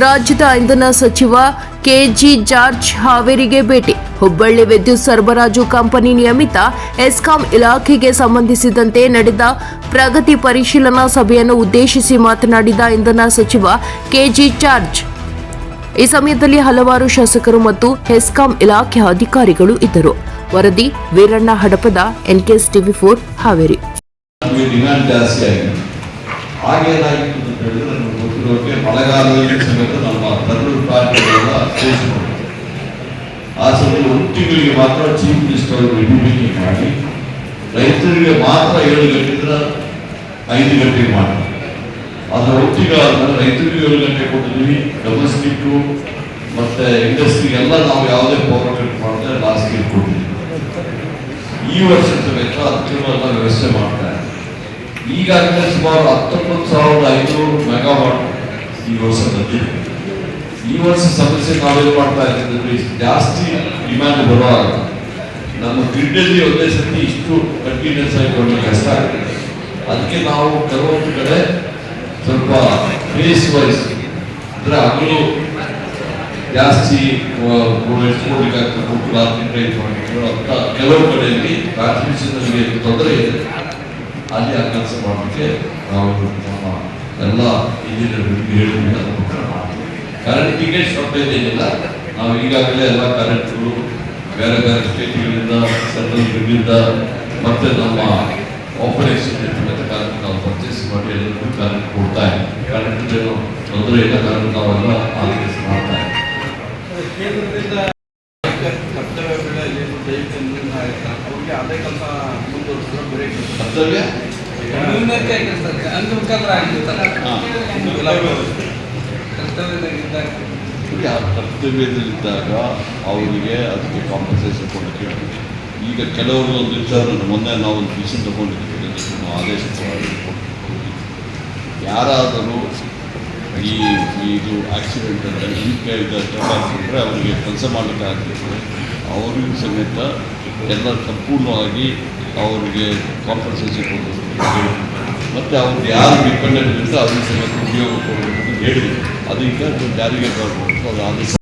ರಾಜ್ಯದ ಇಂಧನ ಸಚಿವ ಕೆಜಿ ಜಾರ್ಜ್ ಹಾವೇರಿಗೆ ಭೇಟಿ. ಹುಬ್ಬಳ್ಳಿ ವಿದ್ಯುತ್ ಸರಬರಾಜು ಕಂಪನಿ ನಿಯಮಿತ ಎಸ್ಕಾಂ ಇಲಾಖೆಗೆ ಸಂಬಂಧಿಸಿದಂತೆ ನಡೆದ ಪ್ರಗತಿ ಪರಿಶೀಲನಾ ಸಭೆಯನ್ನು ಉದ್ದೇಶಿಸಿ ಮಾತನಾಡಿದ ಇಂಧನ ಸಚಿವ ಕೆಜಿ ಜಾರ್ಜ್. ಈ ಸಮಯದಲ್ಲಿ ಹಲವಾರು ಶಾಸಕರು ಮತ್ತು ಹೆಸ್ಕಾಂ ಇಲಾಖೆ ಅಧಿಕಾರಿಗಳು ಇದ್ದರು. ವರದಿ Veeranna Hadapada, NKS TV four Haveri. ಹೇಳಿದ್ರೆ ನಮಗೆ ಗೊತ್ತಿರೋಕೆ ಮಳೆಗಾಲದಲ್ಲಿ ಸಮೇತ ನಮ್ಮ ತರೂರು ಪಾರ್ಟಿಗಳೆಲ್ಲ ಸೇರಿಸಿ ಆ ಸಮಯದಲ್ಲಿ ಒಂದು ಮಾತ್ರ ಚೀಫ್ ಮಿನಿಸ್ಟರ್ ಅವರು ಮಾಡಿ, ರೈತರಿಗೆ ಮಾತ್ರ ಏಳು ಗಂಟೆಯಿಂದ ಐದು ಗಂಟೆಗೆ ಮಾಡಿ. ಅದರ ಒಟ್ಟಿಗೆ ರೈತರಿಗೆ ಏಳು ಗಂಟೆ ಕೊಟ್ಟಿದ್ವಿ ಡೊಮೆಸ್ಟಿಕ್ ಮತ್ತೆ ಇಂಡಸ್ಟ್ರಿಗೆಲ್ಲ ನಾವು ಯಾವುದೇ ಪವರ್ ಕಟ್ ಮಾಡಿದ್ರೆ ಲಾಸ್ಟ್ ಕೊಟ್ಟಿದ್ವಿ ಈ ವರ್ಷ ಸಮೇತ ಅದಕ್ಕೆಲ್ಲ ವ್ಯವಸ್ಥೆ ಮಾಡ್ತಾರೆ ಈಗಾಗಲೇ ಸುಮಾರು ಹತ್ತೊಂಬತ್ತು ಸಾವಿರದ ಐನೂರು ಮೆಗಾವಾಟ್ ಈ ವರ್ಷ ಬಂದಿದೆ ಈ ವರ್ಷ ಸಮಸ್ಯೆ ನಾವೇನು ಮಾಡ್ತಾ ಇದ್ದೀವಿ ಜಾಸ್ತಿ ಡಿಮ್ಯಾಂಡ್ ಬರುವಾಗ ನಮ್ಮ ಗ್ರಿಡ್ಡಲ್ಲಿ ಒಂದೇ ಸತಿ ಇಷ್ಟು ಕಂಟಿನ್ಯೂಸ್ ಆಗಿ ಕೊಡಲಿಕ್ಕೆ ಕಷ್ಟ ಆಗುತ್ತೆ. ಅದಕ್ಕೆ ನಾವು ಕೆಲವೊಂದು ಕಡೆ ಸ್ವಲ್ಪ ಫೇಸ್ ವೈಸ್ ಅಂದ್ರೆ ಹಗಲು ಜಾಸ್ತಿ ಅಂತ ಕೆಲವು ಕಡೆಯಲ್ಲಿ ಟ್ರಾನ್ಸ್ಮಿಷನ್ ತೊಂದರೆ ಇದೆ. ಅಲ್ಲಿ ಆ ಕೆಲಸ ಮಾಡಲಿಕ್ಕೆ ನಾವು ನಮ್ಮ ಎಲ್ಲ ಇಂಜಿನಿಯರ್ಗಳಿಗೆ ಹೇಳಿದ್ವಿ ಪ್ರಕಾರ ಮಾಡ್ತೀವಿ ಕರೆಂಟಿಗೆ ಶಾರ್ಟೇಜ್ ಏನಿಲ್ಲ ನಾವು ಈಗಾಗಲೇ ಎಲ್ಲ ಕರೆಂಟ್ಗಳು ಬೇರೆ ಬೇರೆ ಸ್ಟೇಟ್ಗಳಿಂದ ಸೆಂಟ್ರಲ್ ಗ್ರಿಡ್ನಿಂದ ಮತ್ತೆ ನಮ್ಮ ಆಪರೇಷನ್ ಇರ್ತಕ್ಕಂಥ ಕರೆಂಟ್ ನಾವು ಪರ್ಚೇಸ್ ಮಾಡಿ ಎಲ್ಲರಿಗೂ ಕರೆಂಟ್ ಕೊಡ್ತಾ ಇದ್ದೀವಿ ಕರೆಂಟ್ ಏನು? ತೊಂದರೆ ಇಲ್ಲ ಕರೆಂಟ್ ನಾವೆಲ್ಲ ಆಲೋಚಿಸಿ ಮಾಡ್ತಾ ಇದ್ದೀವಿ. ಕೇಂದ್ರದಿಂದ ಕರ್ತವ್ಯ ಬೆಳೆಯಲ್ಲಿ ದಯವಿಟ್ಟು ಅದೇ ಕೆಲಸ ಕರ್ತವ್ಯ ಆ ಕರ್ತವ್ಯದಲ್ಲಿದ್ದಾಗ ಅವರಿಗೆ ಅದಕ್ಕೆ ಕಾಂಪನ್ಸೇಷನ್ ಕೊಡಲಿಕ್ಕೆ ಹೇಳ್ತೀವಿ. ಈಗ ಕೆಲವರು ಒಂದು ವಿಚಾರ ಮೊನ್ನೆ ನಾವು ಒಂದು ಡಿಸಿಷನ್ ತಗೊಂಡಿದ್ದೀವಿ ಆದೇಶ. ಯಾರಾದರೂ ಈ ಇದು ಆಕ್ಸಿಡೆಂಟ್ ಅಂತ ಇದ್ರೆ ಅವರಿಗೆ ಕೆಲಸ ಮಾಡಲಿಕ್ಕೆ ಆಗ್ತದೆ ಅವರಿಗೂ ಸಮೇತ ಎಲ್ಲ ಸಂಪೂರ್ಣವಾಗಿ ಅವರಿಗೆ ಕಾಂಪನ್ಸೇಷನ್ ಕೊಡಬೇಕು. ಮತ್ತು ಅವ್ರಿಗೆ ಯಾರು ಡಿಪೆಂಡೆಂಟ್ ಇರುತ್ತೆ ಅವ್ರಿಗೆ ಸಮೇತ ಉಪಯೋಗ ಕೊಡಬೇಕು ಅಂತ ಹೇಳಿ ಅದು ಈಗ ಜಾರಿಗೆ ಬರಬೇಕು ಅದು ಆದೇಶ